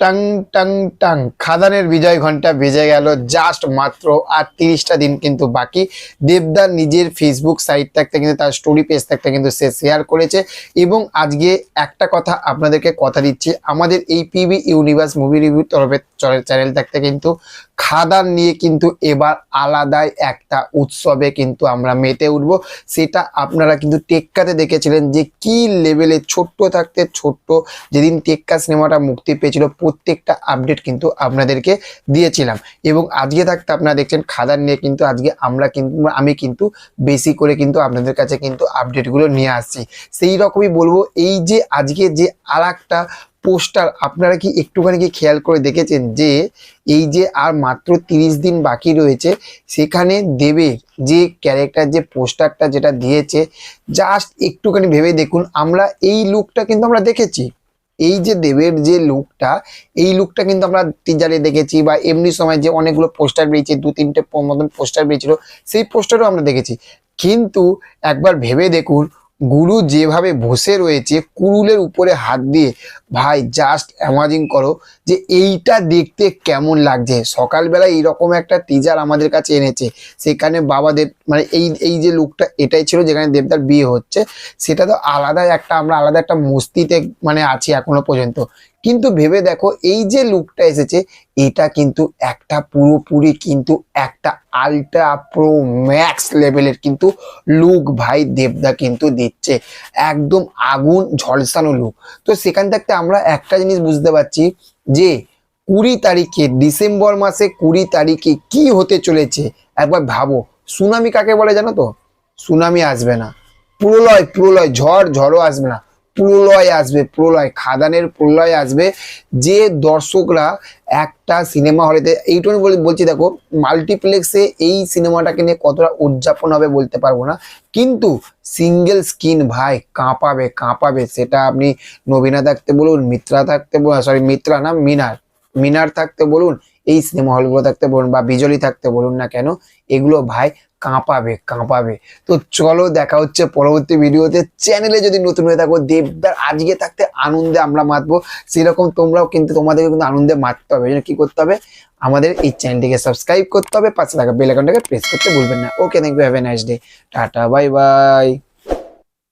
Tongue টাং টাং। খাদানের বিজয় ঘণ্টা বেজে গেল জাস্ট মাত্র আর তিরিশটা দিন কিন্তু বাকি। দেবদা নিজের ফেসবুক সাইট থাকতে কিন্তু তার স্টোরি পেজ থাকতে কিন্তু সে শেয়ার করেছে। এবং আজকে একটা কথা আপনাদেরকে কথা দিচ্ছি। আমাদের এই পিবি ইউনিভার্স মুভি রিভিউ তরফের চ্যানেল থাকতে কিন্তু খাদান নিয়ে কিন্তু এবার আলাদাই একটা উৎসবে কিন্তু আমরা মেতে উঠব। সেটা আপনারা কিন্তু টেক্কাতে দেখেছিলেন যে কি লেভেলে ছোট্ট থাকতে ছোট্ট। যেদিন টেক্কা সিনেমাটা মুক্তি পেয়েছিল, প্রত্যেকটা আপডেট কিন্তু আপনাদেরকে দিয়েছিলাম। এবং আজকে থাকতে আপনারা দেখছেন খাদান নিয়ে কিন্তু আজকে আমরা কিন্তু, আমি কিন্তু বেশি করে কিন্তু আপনাদের কাছে কিন্তু আপডেটগুলো নিয়ে আসছি। সেই রকমই বলব, এই যে আজকে যে আর পোস্টার আপনারা কি একটুখানি কি খেয়াল করে দেখেছেন যে এই যে আর মাত্র তিরিশ দিন বাকি রয়েছে, সেখানে দেবের যে ক্যারেক্টার যে পোস্টারটা যেটা দিয়েছে জাস্ট একটুখানি ভেবে দেখুন, আমরা এই লুকটা কিন্তু আমরা দেখেছি। এই যে দেবের যে লুকটা এই লুকটা কিন্তু আমরা টিজারে দেখেছি বা এমনি সময় যে অনেকগুলো পোস্টার বেরিয়েছে, দু তিনটে মতন পোস্টার বেরিয়েছিল, সেই পোস্টারও আমরা দেখেছি। কিন্তু একবার ভেবে দেখুন গুরু যেভাবে বসে রয়েছে, কুরুলের উপরে হাত দিয়ে, ভাই জাস্ট অ্যামাজিং করো যে এইটা দেখতে কেমন লাগছে। সকালবেলা এইরকম একটা টিজার আমাদের কাছে এনেছে। সেখানে বাবাদের মানে এই এই যে লুকটা এটাই ছিল যেখানে দেবদার বিয়ে হচ্ছে, সেটা তো আলাদা একটা, আমরা আলাদা একটা মস্তিতে মানে আছি এখনও পর্যন্ত। কিন্তু ভেবে দেখো, এই যে লুকটা এসেছে, এটা কিন্তু একটা পুরোপুরি কিন্তু একটা আলট্রা প্রো ম্যাক্স লেভেলের কিন্তু লুক ভাই দেবদা কিন্তু দিচ্ছে। একদম আগুন ঝলসানো লুক তো সেখান থাকতে আমরা একটা জিনিস বুঝতে পারছি যে, কুড়ি তারিখে, ডিসেম্বর মাসে কুড়ি তারিখে কি হতে চলেছে? একবার ভাবো। সুনামি কাকে বলে জানো তো? সুনামি আসবে না। প্রলয় প্রলয়, ঝড়, ঝড়ও আসবে না। প্রলয় আসবে, প্রলয়, খাদানের প্রলয় আসবে। যে দর্শকরা একটা সিনেমা হলেতে এইটুকু বলে, বলছি দেখো, মাল্টিপ্লেক্সে এই সিনেমাটাকে নিয়ে কতটা উদযাপন হবে বলতে পারব না। কিন্তু সিঙ্গেল স্ক্রিন ভাই, কাঁপাবে কাঁপাবে, সেটা আপনি নবীনা থাকতে বলুন, মিত্রা থাকতে বলুন সরি মিত্রা না, মিনার মিনার থাকতে বলুন এই সিনেমা হলগুলো থাকতে বলুন বা বিজলি থাকতে বলুন না কেন, এগুলো ভাই কাঁপাবে কাঁপাবে। তো চলো দেখা হচ্ছে পরবর্তী ভিডিওতে চ্যানেলে যদি নতুন হয়ে থাকো, দেবদার আজকে থাকতে আনন্দে আমরা মাতবো। সেরকম তোমরাও কিন্তু তোমাদেরকে কিন্তু আনন্দে মারতে হবে। কি করতে হবে? আমাদের এই চ্যানেলটিকে সাবস্ক্রাইব করতে হবে। পাশে থাকা বেল আইকনটাকে প্রেস করতে ভুলবেন না। Okay thank you have a nice day tata bye bye